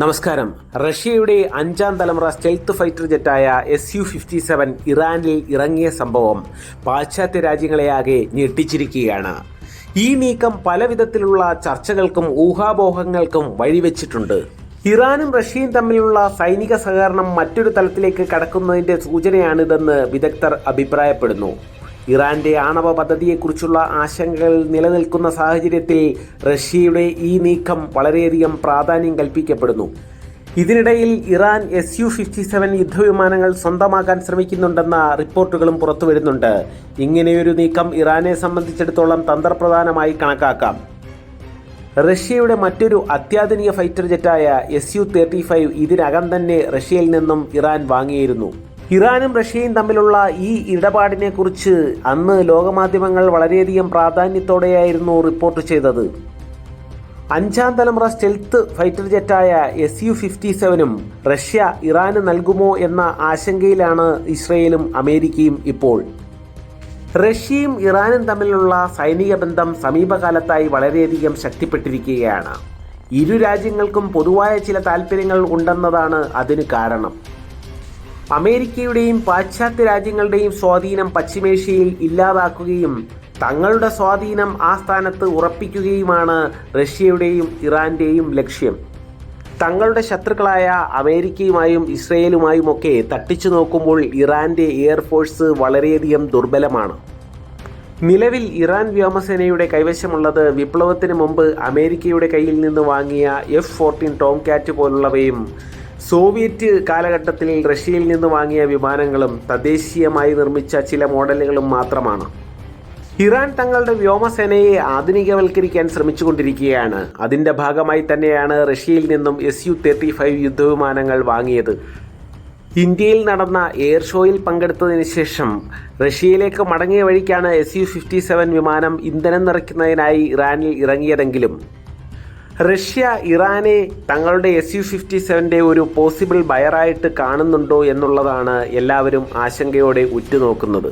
നമസ്കാരം. റഷ്യയുടെ അഞ്ചാം തലമുറ സ്റ്റെൽത്ത് ഫൈറ്റർ ജെറ്റായ എസ് യു ഫിഫ്റ്റി സെവൻ ഇറാനിൽ ഇറങ്ങിയ സംഭവം പാശ്ചാത്യ രാജ്യങ്ങളെ ആകെ ഞെട്ടിച്ചിരിക്കുകയാണ്. ഈ നീക്കം പല വിധത്തിലുള്ള ചർച്ചകൾക്കും ഊഹാപോഹങ്ങൾക്കും വഴിവെച്ചിട്ടുണ്ട്. ഇറാനും റഷ്യയും തമ്മിലുള്ള സൈനിക സഹകരണം മറ്റൊരു തലത്തിലേക്ക് കടക്കുന്നതിന്റെ സൂചനയാണിതെന്ന് വിദഗ്ധർ അഭിപ്രായപ്പെടുന്നു. ഇറാന്റെ ആണവ പദ്ധതിയെക്കുറിച്ചുള്ള ആശങ്കകൾ നിലനിൽക്കുന്ന സാഹചര്യത്തിൽ റഷ്യയുടെ ഈ നീക്കം വളരെയധികം പ്രാധാന്യം കൽപ്പിക്കപ്പെടുന്നു. ഇതിനിടയിൽ Iran S U fifty seven യുദ്ധവിമാനങ്ങൾ സ്വന്തമാക്കാൻ ശ്രമിക്കുന്നുണ്ടെന്ന റിപ്പോർട്ടുകളും പുറത്തുവരുന്നുണ്ട് ഇങ്ങനെയൊരു നീക്കം ഇറാനെ സംബന്ധിച്ചിടത്തോളം തന്ത്രപ്രധാനമായി കണക്കാക്കാം. റഷ്യയുടെ മറ്റൊരു അത്യാധുനിക ഫൈറ്റർ ജെറ്റായ എസ് യു തേർട്ടി ഫൈവ് ഇതിനകം തന്നെ റഷ്യയിൽ നിന്നും ഇറാൻ വാങ്ങിയിരുന്നു. ഇറാനും റഷ്യയും തമ്മിലുള്ള ഈ ഇടപാടിനെക്കുറിച്ച് അന്ന് ലോകമാധ്യമങ്ങൾ വളരെയധികം പ്രാധാന്യത്തോടെയായിരുന്നു റിപ്പോർട്ട് ചെയ്തത്. അഞ്ചാം തലമുറ സ്റ്റെൽത്ത് ഫൈറ്റർ ജെറ്റായ എസ് യു ഫിഫ്റ്റി സെവനും റഷ്യ ഇറാന് നൽകുമോ എന്ന ആശങ്കയിലാണ് ഇസ്രയേലും അമേരിക്കയും ഇപ്പോൾ. റഷ്യയും ഇറാനും തമ്മിലുള്ള സൈനിക ബന്ധം സമീപകാലത്തായി വളരെയധികം ശക്തിപ്പെട്ടിരിക്കുകയാണ്. ഇരു രാജ്യങ്ങൾക്കും പൊതുവായ ചില താല്പര്യങ്ങൾ ഉണ്ടെന്നതാണ് അതിന് കാരണം. അമേരിക്കയുടെയും പാശ്ചാത്യ രാജ്യങ്ങളുടെയും സ്വാധീനം പശ്ചിമേഷ്യയിൽ ഇല്ലാതാക്കുകയും തങ്ങളുടെ സ്വാധീനം ആ സ്ഥാനത്ത് ഉറപ്പിക്കുകയുമാണ് റഷ്യയുടെയും ഇറാന്റെയും ലക്ഷ്യം. തങ്ങളുടെ ശത്രുക്കളായ അമേരിക്കയുമായും ഇസ്രയേലുമായുമൊക്കെ തട്ടിച്ചു നോക്കുമ്പോൾ ഇറാന്റെ എയർഫോഴ്സ് വളരെയധികം ദുർബലമാണ്. നിലവിൽ ഇറാൻ വ്യോമസേനയുടെ കൈവശമുള്ളത് വിപ്ലവത്തിന് മുമ്പ് അമേരിക്കയുടെ കയ്യിൽ നിന്ന് വാങ്ങിയ എഫ് ഫോർട്ടീൻ ടോം കാറ്റ് പോലുള്ളവയും സോവിയറ്റ് കാലഘട്ടത്തിൽ റഷ്യയിൽ നിന്ന് വാങ്ങിയ വിമാനങ്ങളും തദ്ദേശീയമായി നിർമ്മിച്ച ചില മോഡലുകളും മാത്രമാണ്. ഇറാൻ തങ്ങളുടെ വ്യോമസേനയെ ആധുനികവൽക്കരിക്കാൻ ശ്രമിച്ചുകൊണ്ടിരിക്കുകയാണ്. അതിന്റെ ഭാഗമായി തന്നെയാണ് റഷ്യയിൽ നിന്നും എസ് യു തേർട്ടി ഫൈവ് യുദ്ധവിമാനങ്ങൾ വാങ്ങിയത്. ഇന്ത്യയിൽ നടന്ന എയർ ഷോയിൽ പങ്കെടുത്തതിന് ശേഷം റഷ്യയിലേക്ക് മടങ്ങിയ വഴിക്കാണ് എസ് യു ഫിഫ്റ്റി സെവൻ വിമാനം ഇന്ധനം നിറയ്ക്കുന്നതിനായി ഇറാനിൽ ഇറങ്ങിയതെങ്കിലും. റഷ്യ ഇറാനെ തങ്ങളുടെ എസ് യു ഫിഫ്റ്റി സെവന്റെ ഒരു പോസിബിൾ ബയറായിട്ട് കാണുന്നുണ്ടോ എന്നുള്ളതാണ് എല്ലാവരും ആശങ്കയോടെ ഉറ്റുനോക്കുന്നത്.